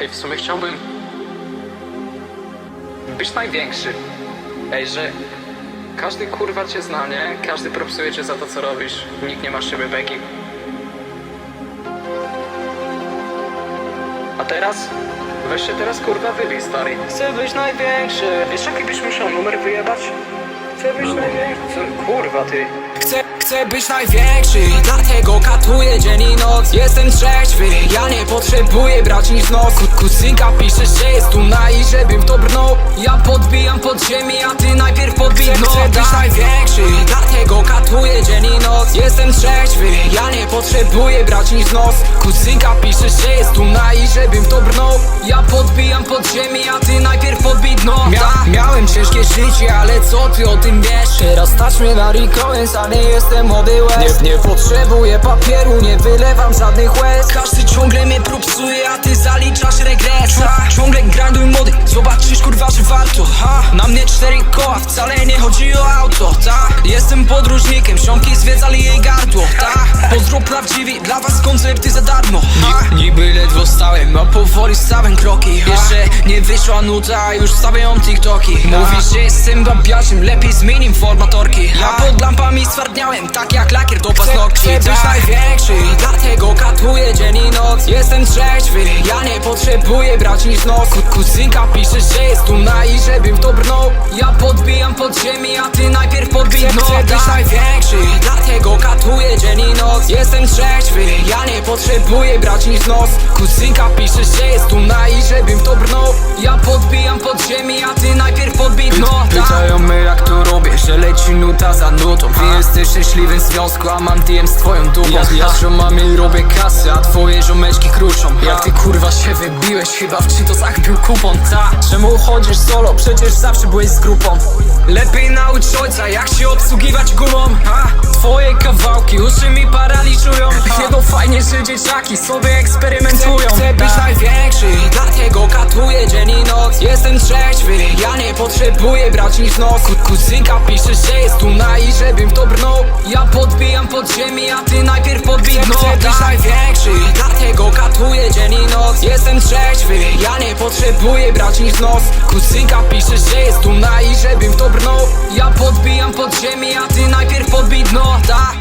Hej, w sumie chciałbym być największy. Ej, że każdy kurwa cię zna, nie? Każdy propsuje cię za to, co robisz. Nikt nie ma szyby beki. A teraz? Weź się teraz kurwa wybij, stary. Chcę być największy. Wiesz, jaki byś musiał numer wyjebać? Chcę być największy. Kurwa, ty. Chcę, chcę być największy Dlatego katuję dzień i noc Jestem trzeźwy Ja nie potrzebuję brać nic nos. Ku- Kuzynka pisze, że jest dumna i żebym to brnął. Ja podbijam pod ziemię, a ty najpierw podbij dno Chcę być największy Dlatego katuję dzień i noc. Jestem trzeźwy potrzebuję brać nic nos. Kuzynka pisze, że jest dumna i żebym w to brnął. Ja podbijam pod ziemię, a ty najpierw podbij dno. Mia Miałem ciężkie życie, ale co ty o tym wiesz? Teraz stać mnie na Recoins, a nie jestem młody West Nie, nie potrzebuję papieru, nie wylewam żadnych łez. Każdy ciągle mnie propsuje, a ty zaliczasz regres ha? Ciągle grinduj mody, zobaczysz kurwa, że warto. Ha? Na mnie cztery koła, wcale nie chodzi o auto. Ta? Jestem podróżnikiem, siomki zwiedzali jej gardło ta? Pozdro prawdziwi, dla was koncerty za darmo ha? Niby ledwo stałem, a powoli stawiam kroki? Jeszcze nie wyszła nuta, a już stawiam TikToki. Mówisz, że jestem babiarzem, lepiej zmienim formatorki. Ja pod lampami stwardniałem, tak jak lakier do paznokci. Chcę, chcę być największy, dlatego katuję dzień i noc. Jestem trzeźwy, ja nie potrzebuję brać nic nos Ku- Kuzynka pisze, że jest dumna i żebym to brnął Ja podbijam pod ziemię, a ty najpierw podbij dno Być największy, dlatego katuję dzień i noc. Jestem trzeźwy, ja nie potrzebuję brać nic nos. Kuzynka pisze, że jest dumna i żebym w to brnął. Ja podbijam pod ziemię, a ty nuta za nutą. Ty jesteś szczęśliwy w związku, a mam DM z twoją dupą. Ja, z ziomami robię kasy, a twoje ziomeczki kruszą Jak ty kurwa się wybiłeś, chyba w czytosach był kupon. Ta, czemu chodzisz solo, przecież zawsze byłeś z grupą. Lepiej naucz ojca, jak się obsługiwać gumą. Ha? Twoje kawałki uszy mi paraliżują. Ha? Nie no fajnie, że dzieciaki sobie eksperymentują. Chcę, chcę być największy, dlatego katuję dzień i noc. Jestem trzeźwy, ja nie potrzebuję brać nic nos. Ku- Kuzynka pod ziemię, a ty najpierw podbij dno Chcę być największy, dlatego katuję dzień i noc. Jestem trzeźwy, ja nie potrzebuję brać nic nos. Kuzynka pisze, że jest dumna i żebym w to brnął. Ja podbijam pod ziemię, a ty najpierw podbij dno, tak